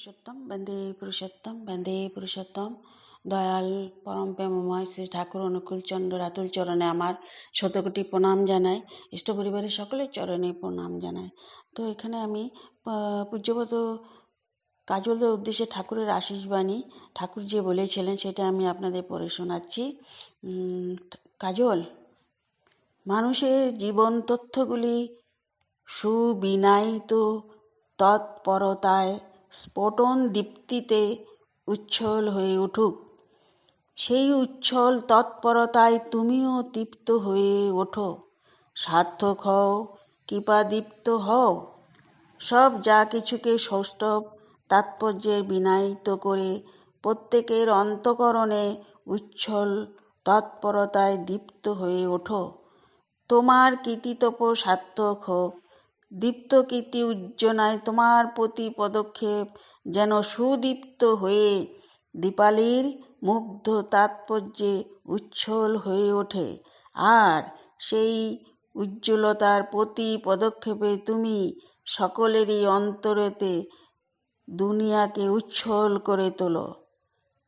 পুরুষোত্তম। বন্দে পুরুষোত্তম বন্দে পুরুষোত্তম। দয়াল পরম প্রেমময় শ্রী ঠাকুর অনুকূল চন্দ্র রাতুল চরণে আমার শতকোটি প্রণাম জানাই। ইষ্ট পরিবারের সকলের চরণে প্রণাম জানাই। তো এখানে আমি পূজ্যবত কাজলদের উদ্দেশ্যে ঠাকুরের আশীষ বাণী ঠাকুর যে বলেছিলেন সেটা আমি আপনাদের পড়ে শোনাচ্ছি। কাজল, মানুষের জীবন তথ্যগুলি সুবিনায়িত তৎপরতায় স্ফোটন দীপ্তিতে উচ্ছল হয়ে উঠুক। সেই উচ্ছল তৎপরতায় তুমিও তৃপ্ত হয়ে ওঠো। সার্থক হও কৃপাদীপ্ত হও। সব যা কিছুকে সৌষ্ঠব, তাৎপর্যে বিনায়িত করে প্রত্যেকের অন্তকরণে উচ্ছল তৎপরতায় দীপ্ত হয়ে ওঠো। তোমার কীর্তিতপ সার্থক হোক দীপ্ত কীর্তি উজ্জ্বনায় তোমার প্রতি পদক্ষেপ যেন সুদীপ্ত হয়ে দীপালির মুগ্ধ তাৎপর্যে উচ্ছল হয়ে ওঠে। আর সেই উজ্জ্বলতার প্রতি পদক্ষেপে তুমি সকলেরই অন্তরেতে দুনিয়াকে উচ্ছল করে তোলো।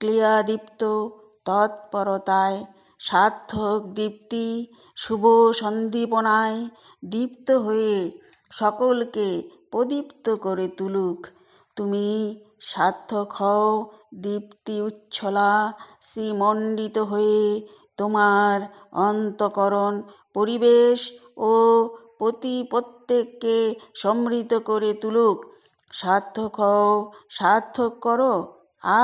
ক্লিয়াদীপ্ত তৎপরতায় সার্থক দীপ্তি শুভ সন্দীপনায় দীপ্ত হয়ে সকলকে প্রদীপ্ত করে তুলুক। তুমি সার্থক হও, দীপ্তি উচ্ছলা, শ্রীমণ্ডিত হয়ে তোমার অন্তকরণ, পরিবেশ ও প্রতি প্রত্যেককে সমৃদ্ধ করে তুলুক। সার্থক হও, সার্থক করো,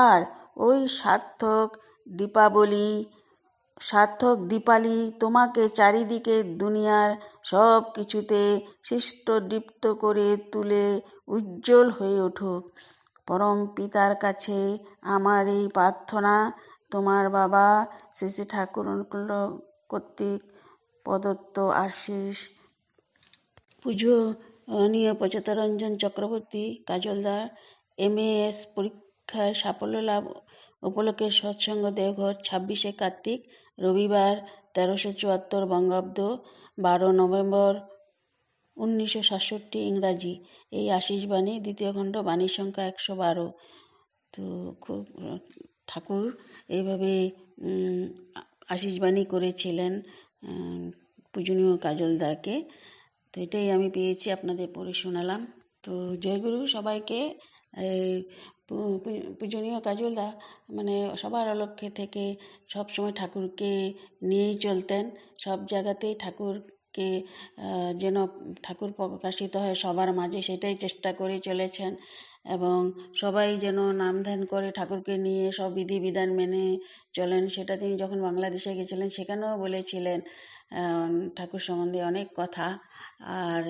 আর ওই সার্থক দীপাবলি সার্থক দীপালি তোমাকে চারিদিকে দুনিয়ার সব কিছুতে দীপ্ত করে তুলে উজ্জ্বল হয়ে উঠুক। পরম পিতার কাছে আমার এই প্রার্থনা, তোমার বাবা শ্রী শ্রী ঠাকুর কর্তৃক প্রদত্ত আশিস পুজো নিয়ে পচতরঞ্জন চক্রবর্তী, কাজলদার, এম এস পরীক্ষার সাফল্য লাভ উপলক্ষে সৎসঙ্গ দেওঘর ছাব্বিশে কার্তিক, রবিবার তেরোশো চুয়াত্তর বঙ্গাব্দ, বারো নভেম্বর উনিশশো সাতষট্টি ইংরাজি। এই আশিস বাণী দ্বিতীয় খণ্ড বাণী সংখ্যা একশো বারো। তো খুব, ঠাকুর এইভাবে আশিস বাণী করেছিলেন পূজনীয় কাজলদাকে তো এটাই আমি পেয়েছি, আপনাদের পড়ে শোনালাম। তো জয়গুরু সবাইকে এই পূজনীয় কাজলদা মানে সবার অলক্ষ্যে থেকে সবসময় ঠাকুরকে নিয়েই চলতেন। সব জায়গাতেই ঠাকুরকে যেন ঠাকুর প্রকাশিত হয় সবার মাঝে, সেটাই চেষ্টা করে চলেছেন। এবং সবাই যেন নাম ধ্যান করে ঠাকুরকে নিয়ে সব বিধিবিধান মেনে চলেন। সেটা তিনি যখন বাংলাদেশে গেছিলেন, সেখানেও বলেছিলেন ঠাকুর সম্বন্ধে অনেক কথা। আর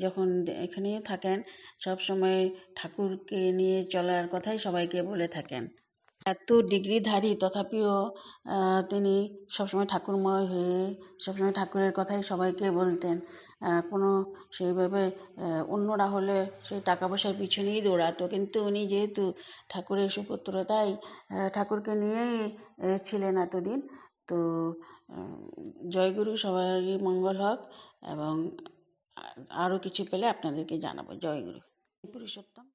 যখন এখানেই থাকেন, সব সময় ঠাকুরকে নিয়ে চলার কথাই সবাইকে বলে থাকেন। এত ডিগ্রিধারী তথাপিও তিনি সবসময় ঠাকুরময় হয়ে সবসময় ঠাকুরের কথাই সবাইকে বলতেন। কোনো সেইভাবে অন্যরা হলে সেই টাকা পয়সার পিছনেই দৌড়াতো। কিন্তু উনি যেহেতু ঠাকুরের সুপুত্র, তাই ঠাকুরকে নিয়েই ছিলেন এতদিন। তো জয়গুরু সবারই মঙ্গল হোক এবং আরও কিছু পেলে আপনাদেরকে জানাব। জয়গুরু। পুরুষোত্তম।